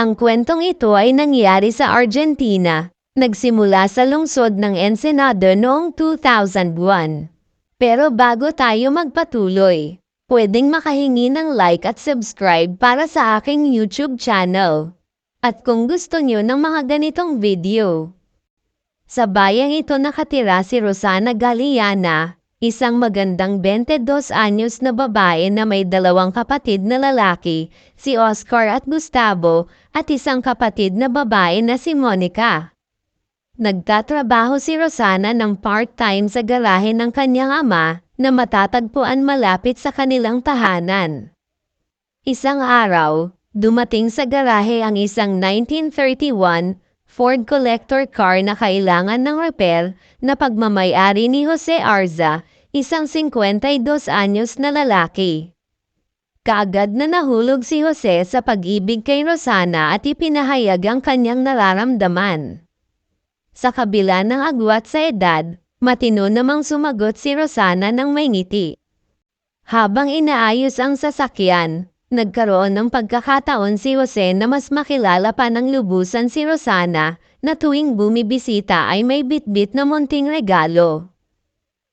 Ang kwentong ito ay nangyari sa Argentina, nagsimula sa lungsod ng Ensenada noong 2001. Pero bago tayo magpatuloy, pwedeng makahingi ng like at subscribe para sa aking YouTube channel. At kung gusto nyo ng mga ganitong video, sa bayang ito nakatira si Rosana Galiana, isang magandang 22 anyos na babae na may dalawang kapatid na lalaki, si Oscar at Gustavo, at isang kapatid na babae na si Monica. Nagtatrabaho si Rosana ng part-time sa garahe ng kanyang ama na matatagpuan malapit sa kanilang tahanan. Isang araw, dumating sa garahe ang isang 1931 Ford Collector car na kailangan ng repair na pagmamayari ni Jose Arza, isang 52 anyos na lalaki. Kaagad na nahulog si Jose sa pag-ibig kay Rosana at ipinahayag ang kanyang nararamdaman. Sa kabila ng agwat sa edad, matino namang sumagot si Rosana ng may ngiti. Habang inaayos ang sasakyan, nagkaroon ng pagkakataon si Jose na mas makilala pa ng lubusan si Rosana na tuwing bumibisita ay may bitbit na munting regalo.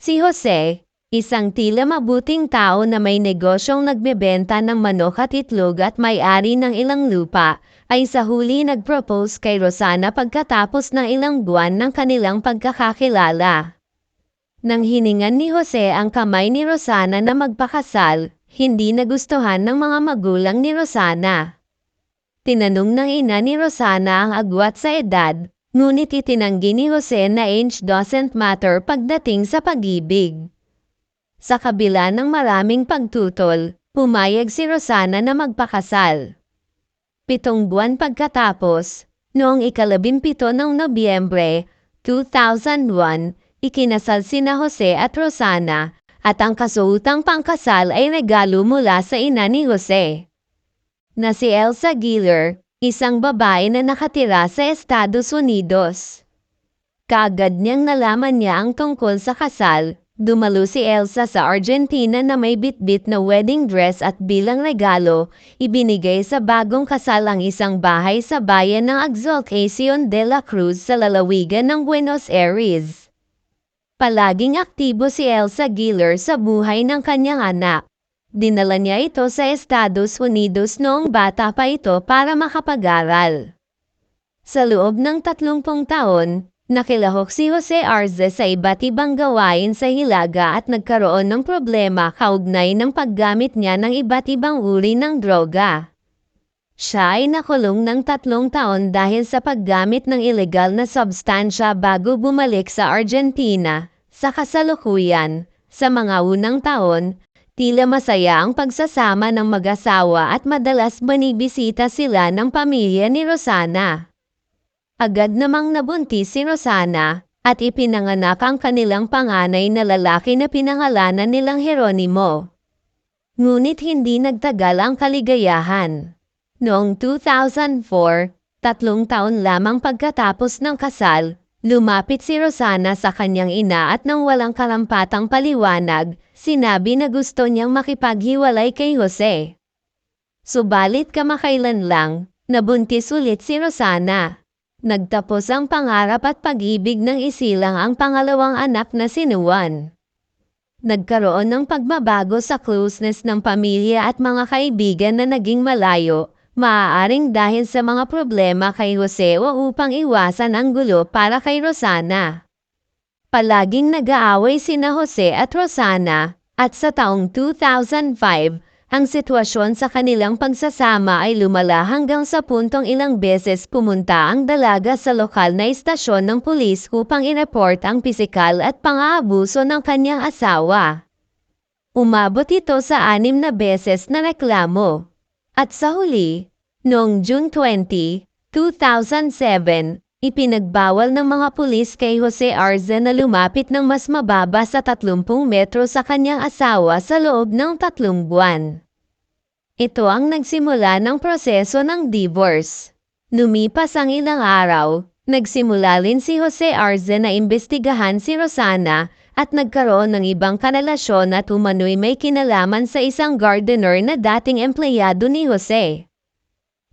Si Jose, isang tila mabuting tao na may negosyong nagbebenta ng manok at itlog at may-ari ng ilang lupa, ay sa huli nag-propose kay Rosana pagkatapos ng ilang buwan ng kanilang pagkakakilala. Nang hiningan ni Jose ang kamay ni Rosana na magpakasal, hindi nagustuhan ng mga magulang ni Rosana. Tinanong ng ina ni Rosana ang agwat sa edad, ngunit itinanggi ni Jose na age doesn't matter pagdating sa pag-ibig. Sa kabila ng maraming pagtutol, pumayag si Rosana na magpakasal. Pitong buwan pagkatapos, noong ikalabimpito ng Nobyembre, 2001, ikinasal sina Jose at Rosana, at ang kasuutang pangkasal ay regalo mula sa ina ni Jose. Na si Elsa Giller, isang babae na nakatira sa Estados Unidos. Kaagad niyang nalaman niya ang tungkol sa kasal, Dumalo si Elsa sa Argentina na may bitbit na wedding dress at bilang regalo, ibinigay sa bagong kasal ang isang bahay sa bayan ng Exaltacion de la Cruz sa lalawigan ng Buenos Aires. Palaging aktibo si Elsa Giller sa buhay ng kanyang anak. Dinala niya ito sa Estados Unidos noong bata pa ito para makapag-aral. Sa loob ng 30 taon, Nakilahok si Jose Arze sa iba't ibang gawain sa Hilaga at nagkaroon ng problema kaugnay ng paggamit niya ng iba't ibang uri ng droga. Siya ay nakulong ng tatlong taon dahil sa paggamit ng ilegal na substansya bago bumalik sa Argentina. Sa kasalukuyan, sa mga unang taon, tila masaya ang pagsasama ng mag-asawa at madalas manibisita sila ng pamilya ni Rosana. Agad namang nabuntis si Rosana at ipinanganak ang kanilang panganay na lalaki na pinangalanan nilang Heronimo. Ngunit hindi nagtagal ang kaligayahan. Noong 2004, tatlong taon lamang pagkatapos ng kasal, lumapit si Rosana sa kanyang ina at nang walang karampatang paliwanag, sinabi na gusto niyang makipaghiwalay kay Jose. Subalit kamakailan lang, nabuntis ulit si Rosana. Nagtapos ang pangarap at pag-ibig ng isilang ang pangalawang anak na si Nuan. Nagkaroon ng pagbabago sa closeness ng pamilya at mga kaibigan na naging malayo, maaaring dahil sa mga problema kay Jose o upang iwasan ang gulo para kay Rosana. Palaging nag-aaway sina Jose at Rosana, at sa taong 2005, ang sitwasyon sa kanilang pagsasama ay lumala hanggang sa puntong ilang beses pumunta ang dalaga sa lokal na istasyon ng pulis upang ireport ang pisikal at pang-aabuso ng kanyang asawa. Umabot ito sa anim na beses na reklamo. At sa huli, noong June 20, 2007, Ipinagbawal ng mga pulis kay Jose Arze na lumapit ng mas mababa sa 30 metro sa kanyang asawa sa loob ng tatlong buwan. Ito ang nagsimula ng proseso ng divorce. Lumipas ang ilang araw, nagsimula rin si Jose Arze na imbestigahan si Rosana at nagkaroon ng ibang karelasyon at umano'y may kinalaman sa isang gardener na dating empleyado ni Jose.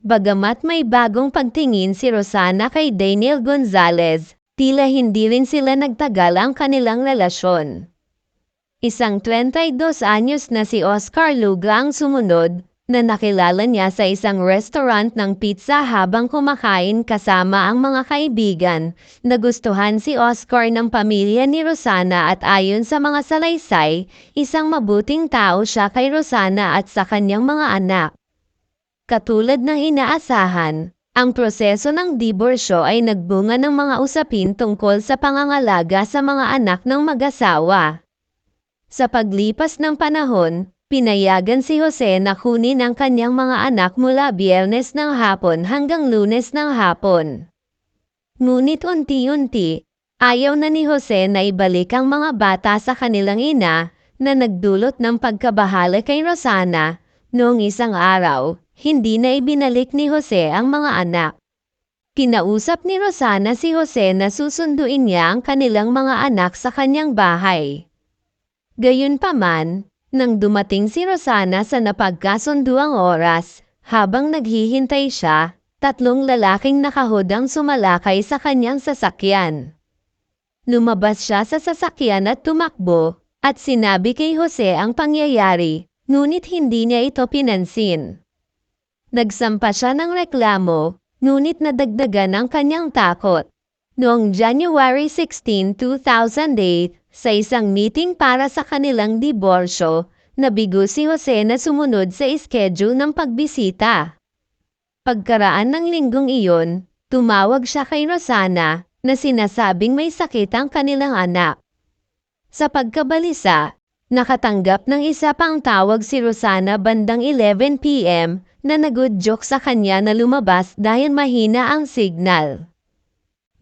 Bagamat may bagong pagtingin si Rosana kay Daniel Gonzalez, tila hindi rin sila nagtagal ang kanilang relasyon. Isang 22 anyos na si Oscar Luga ang sumunod na nakilala niya sa isang restaurant ng pizza habang kumakain kasama ang mga kaibigan. Nagustuhan si Oscar ng pamilya ni Rosana at ayon sa mga salaysay, isang mabuting tao siya kay Rosana at sa kanyang mga anak. Katulad ng inaasahan, ang proseso ng diborsyo ay nagbunga ng mga usapin tungkol sa pangangalaga sa mga anak ng mag-asawa. Sa paglipas ng panahon, Pinayagan si Jose na kunin ang kanyang mga anak mula biyernes ng hapon hanggang lunes ng hapon. Ngunit unti-unti, ayaw na ni Jose na ibalik ang mga bata sa kanilang ina na nagdulot ng pagkabahala kay Rosana noong isang araw, hindi na ibinalik ni Jose ang mga anak. Kinausap ni Rosana si Jose na susunduin niya ang kanilang mga anak sa kanyang bahay. Gayunpaman, nang dumating si Rosana sa napagkasunduang oras, habang naghihintay siya, tatlong lalaking nakahodang sumalakay sa kanyang sasakyan. Lumabas siya sa sasakyan at tumakbo, at sinabi kay Jose ang pangyayari, ngunit hindi niya ito pinansin. Nagsampa siya ng reklamo, ngunit nadagdagan ang kanyang takot. Noong January 16, 2008, sa isang meeting para sa kanilang diborsyo, nabigo si Jose na sumunod sa schedule ng pagbisita. Pagkaraan ng linggong iyon, tumawag siya kay Rosana na sinasabing may sakit ang kanilang anak. Sa pagkabalisa, nakatanggap ng isa pang tawag si Rosana bandang 11pm na nagud-joke sa kanya na lumabas dahil mahina ang signal.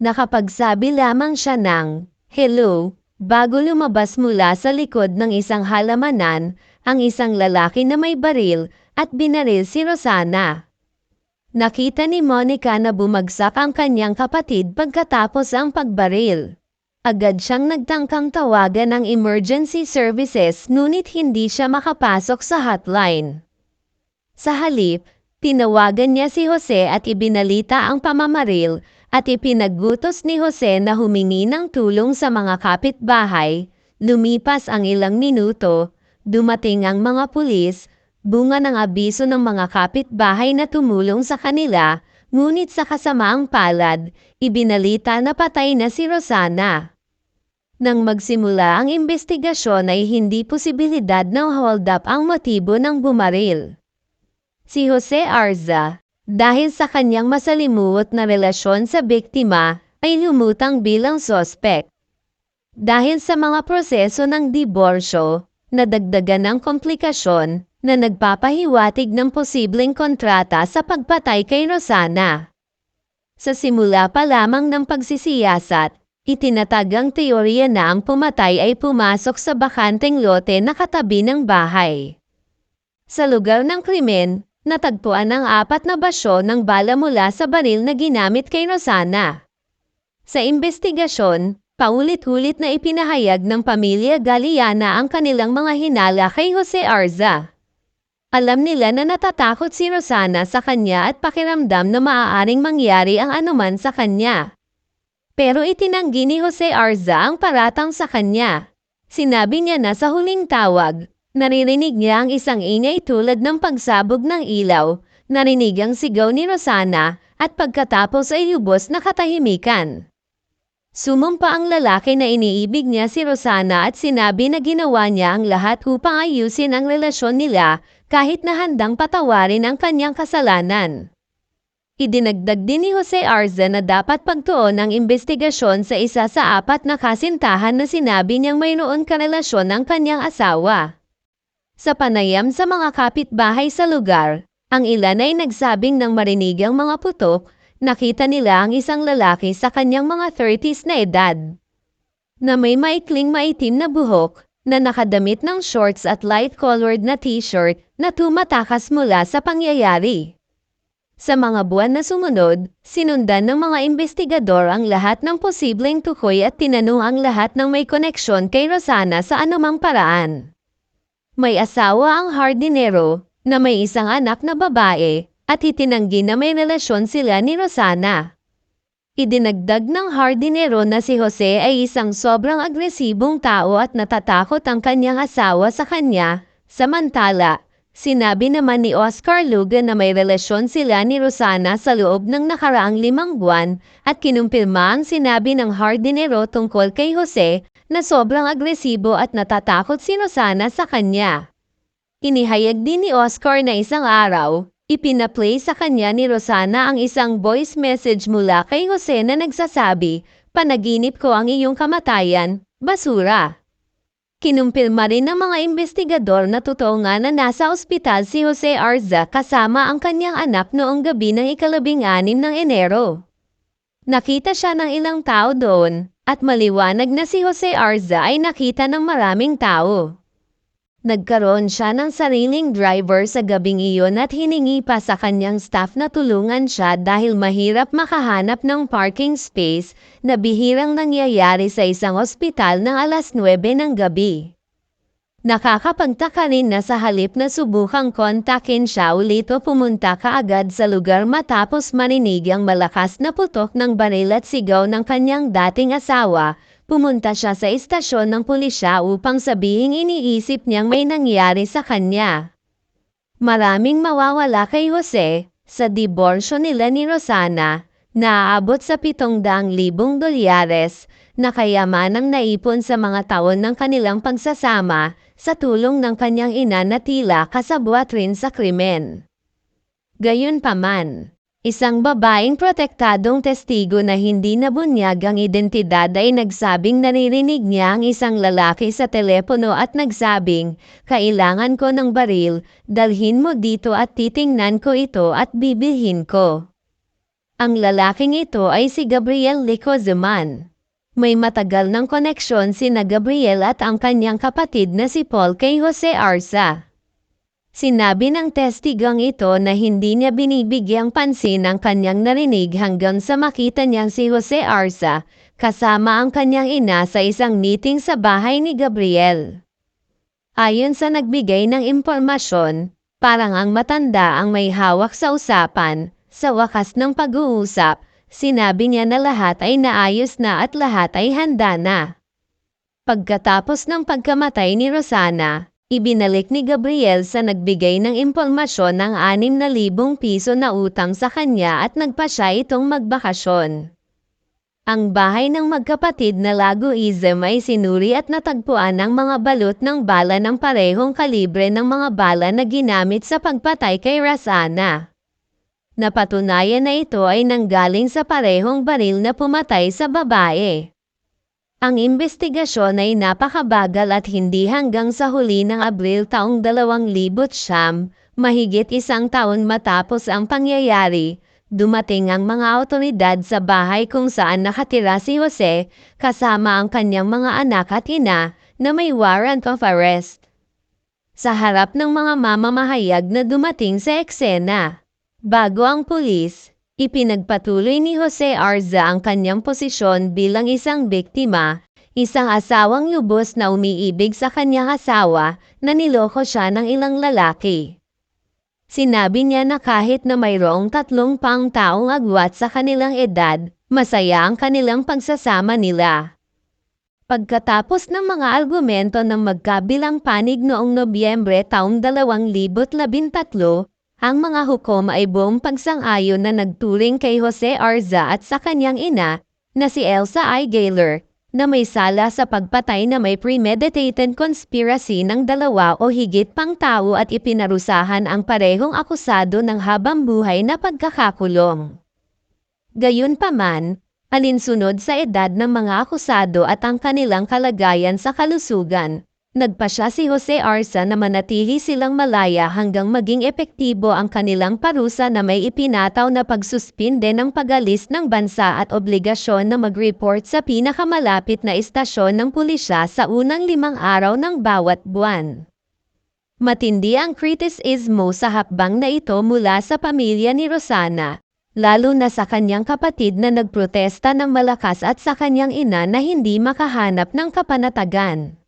Nakapagsabi lamang siya ng, Hello, Bago lumabas mula sa likod ng isang halamanan, ang isang lalaki na may baril at binaril si Rosana. Nakita ni Monica na bumagsak ang kanyang kapatid pagkatapos ang pagbaril. Agad siyang nagtangkang tawagan ng emergency services ngunit hindi siya makapasok sa hotline. Sa halip, tinawagan niya si Jose at ibinalita ang pamamaril at ipinaggutos ni Jose na humingi ng tulong sa mga kapitbahay, lumipas ang ilang minuto, dumating ang mga pulis, bunga ng abiso ng mga kapitbahay na tumulong sa kanila, ngunit sa kasamaang palad, ibinalita na patay na si Rosana. Nang magsimula ang investigasyon ay hindi posibilidad ng hold-up ang motibo ng bumaril. Si Jose Arza, dahil sa kanyang masalimuot na relasyon sa biktima, ay lumutang bilang sospek. Dahil sa mga proseso ng diborsyo, nadagdagan ng komplikasyon na nagpapahiwatig ng posibleng kontrata sa pagpatay kay Rosana. Sa simula pa lamang ng pagsisiyasat, itinatag ang teorya na ang pumatay ay pumasok sa bakanteng lote na katabi ng bahay. Sa lugar ng krimen, natagpuan ang apat na basyo ng bala mula sa baril na ginamit kay Rosana. Sa investigasyon, paulit-ulit na ipinahayag ng pamilya Galiana ang kanilang mga hinala kay Jose Arza. Alam nila na natatakot si Rosana sa kanya at pakiramdam na maaaring mangyari ang anuman sa kanya. Pero itinanggi ni Jose Arza ang paratang sa kanya. Sinabi niya na sa huling tawag, Naririnig niya ang isang ingay tulad ng pagsabog ng ilaw, narinig ang sigaw ni Rosana, at pagkatapos ay lubos na katahimikan. Sumumpa ang lalaki na iniibig niya si Rosana at sinabi na ginawa niya ang lahat upang ayusin ang relasyon nila kahit na handang patawarin ang kanyang kasalanan. Idinagdag din ni Jose Arza na dapat pagtuon ang investigasyon sa isa sa apat na kasintahan na sinabi niyang mayroon karelasyon ng kanyang asawa. Sa panayam sa mga kapitbahay sa lugar, ang ilan ay nagsabing ng marinig ang mga putok, nakita nila ang isang lalaki sa kanyang mga 30s na edad. Na may maikling maitim na buhok, na nakadamit ng shorts at light-colored na t-shirt na tumatakas mula sa pangyayari. Sa mga buwan na sumunod, sinundan ng mga investigador ang lahat ng posibleng tukoy at tinanong ang lahat ng may koneksyon kay Rosana sa anumang paraan. May asawa ang hardinero na may isang anak na babae at itinanggi na may relasyon sila ni Rosana. Idinagdag ng hardinero na si Jose ay isang sobrang agresibong tao at natatakot ang kanyang asawa sa kanya, samantala, sinabi naman ni Oscar Luga na may relasyon sila ni Rosana sa loob ng nakaraang limang buwan at kinumpirma ang sinabi ng hardinero tungkol kay Jose na sobrang agresibo at natatakot si Rosana sa kanya. Inihayag din ni Oscar na isang araw, Ipinaplay sa kanya ni Rosana ang isang voice message mula kay Jose na nagsasabi, Panaginip ko ang iyong kamatayan, basura. Kinumpirma rin ng mga investigador na totoo nga na nasa ospital si Jose Arza kasama ang kanyang anak noong gabi ng ikalabing anim ng Enero. Nakita siya ng ilang tao doon, at maliwanag na si Jose Arza ay nakita ng maraming tao. Nagkaroon siya ng sariling driver sa gabing iyon at hiningi pa sa kanyang staff na tulungan siya dahil mahirap makahanap ng parking space na bihirang nangyayari sa isang ospital ng alas 9 ng gabi. Nakakapagtaka rin na sa halip na subukang kontakin siya ulit o pumunta kaagad sa lugar matapos marinig ang malakas na putok ng baril at sigaw ng kanyang dating asawa, pumunta siya sa istasyon ng pulisya upang sabihing iniisip niyang may nangyari sa kanya. Maraming mawawala kay Jose sa diborsyo nila ni Rosana na aabot sa 700,000 dolyares na kayamanang naipon sa mga taon ng kanilang pagsasama sa tulong ng kanyang ina na tila kasabwat rin sa krimen. Gayunpaman, isang babaeng protektadong testigo na hindi nabunyag ang identidad ay nagsabing naririnig niya ang isang lalaki sa telepono at nagsabing, kailangan ko ng baril, dalhin mo dito at titingnan ko ito at bibilhin ko. Ang lalaking ito ay si Gabriel Licozuman. May matagal ng koneksyon si na Gabriel at ang kanyang kapatid na si Paul kay Jose Arza. Sinabi ng testigang ito na hindi niya binibigyang pansin ang kanyang narinig hanggang sa makita niyang si Jose Arza kasama ang kanyang ina sa isang meeting sa bahay ni Gabriel. Ayon sa nagbigay ng impormasyon, parang ang matanda ang may hawak sa usapan, sa wakas ng pag-uusap, Sinabi niya na lahat ay naayos na at lahat ay handa na. Pagkatapos ng pagkamatay ni Rosana, ibinalik ni Gabriel sa nagbigay ng impormasyon ng 6,000 piso na utang sa kanya at nagpa siya itong magbakasyon. Ang bahay ng magkapatid na Lagoism ay sinuri at natagpuan ng mga balot ng bala ng parehong kalibre ng mga bala na ginamit sa pagpatay kay Rasana. Napatunayan na ito ay nanggaling sa parehong baril na pumatay sa babae. Ang investigasyon ay napakabagal at hindi hanggang sa huli ng Abril taong 2000 siyam, mahigit isang taon matapos ang pangyayari, dumating ang mga otoridad sa bahay kung saan nakatira si Jose kasama ang kanyang mga anak at ina na may warrant of arrest. Sa harap ng mga mamamahayag na dumating sa eksena, Bago ang pulis, ipinagpatuloy ni Jose Arza ang kanyang posisyon bilang isang biktima, isang asawang lubos na umiibig sa kanyang asawa na niloko siya ng ilang lalaki. Sinabi niya na kahit na mayroong tatlong pang taong agwat sa kanilang edad, masaya ang kanilang pagsasama nila. Pagkatapos ng mga argumento ng magkabilang panig noong Nobyembre taong 2013, ang mga hukom ay buong pagsang-ayon na nagturing kay Jose Arza at sa kanyang ina, na si Elsa I. Gaylor, na may sala sa pagpatay na may premeditated conspiracy ng dalawa o higit pang tao at ipinarusahan ang parehong akusado ng habang buhay na pagkakakulong. Gayunpaman, alinsunod sa edad ng mga akusado at ang kanilang kalagayan sa kalusugan, Nagpa siya si Jose Arza na manatili silang malaya hanggang maging epektibo ang kanilang parusa na may ipinataw na pagsuspinde ng pagalis ng bansa at obligasyon na mag-report sa pinakamalapit na istasyon ng pulisya sa unang limang araw ng bawat buwan. Matindi ang kritisismo sa hakbang na ito mula sa pamilya ni Rosana, lalo na sa kanyang kapatid na nagprotesta ng malakas at sa kanyang ina na hindi makahanap ng kapanatagan.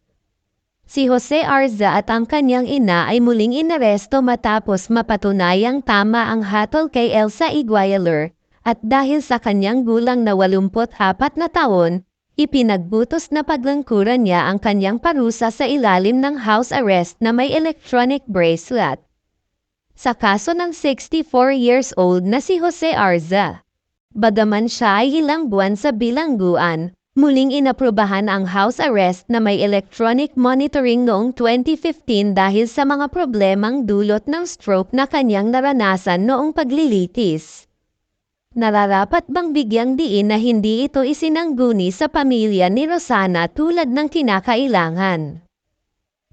Si Jose Arza at ang kanyang ina ay muling inaresto matapos mapatunayang tama ang hatol kay Elsa Iguayaler at dahil sa kanyang gulang na 84 na taon, ipinagbutos na paglangkuran niya ang kanyang parusa sa ilalim ng house arrest na may electronic bracelet. Sa kaso ng 64 years old na si Jose Arza, bagaman siya ay ilang buwan sa bilangguan, Muling inaprubahan ang house arrest na may electronic monitoring noong 2015 dahil sa mga problemang dulot ng stroke na kanyang naranasan noong paglilitis. Nararapat bang bigyang diin na hindi ito isinangguni sa pamilya ni Rosana tulad ng kinakailangan?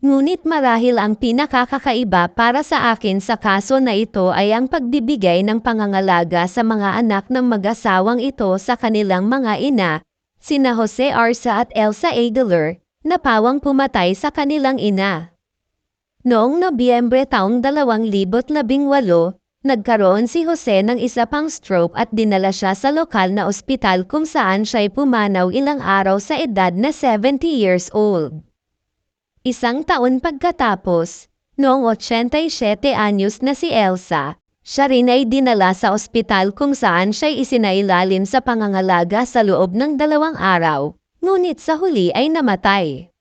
Ngunit marahil ang pinakakakaiba para sa akin sa kaso na ito ay ang pagbibigay ng pangangalaga sa mga anak ng mag-asawang ito sa kanilang mga ina sina Jose Arza at Elsa Aguilar, na pawang pumatay sa kanilang ina. Noong Nobyembre taong 2018, nagkaroon si Jose ng isa pang stroke at dinala siya sa lokal na ospital kung saan siya'y pumanaw ilang araw sa edad na 70 years old. Isang taon pagkatapos, noong 87 anyos na si Elsa, siya rin ay dinala sa ospital kung saan siya isinailalim sa pangangalaga sa loob ng dalawang araw, ngunit sa huli ay namatay.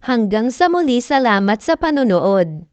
Hanggang sa muli salamat sa panonood.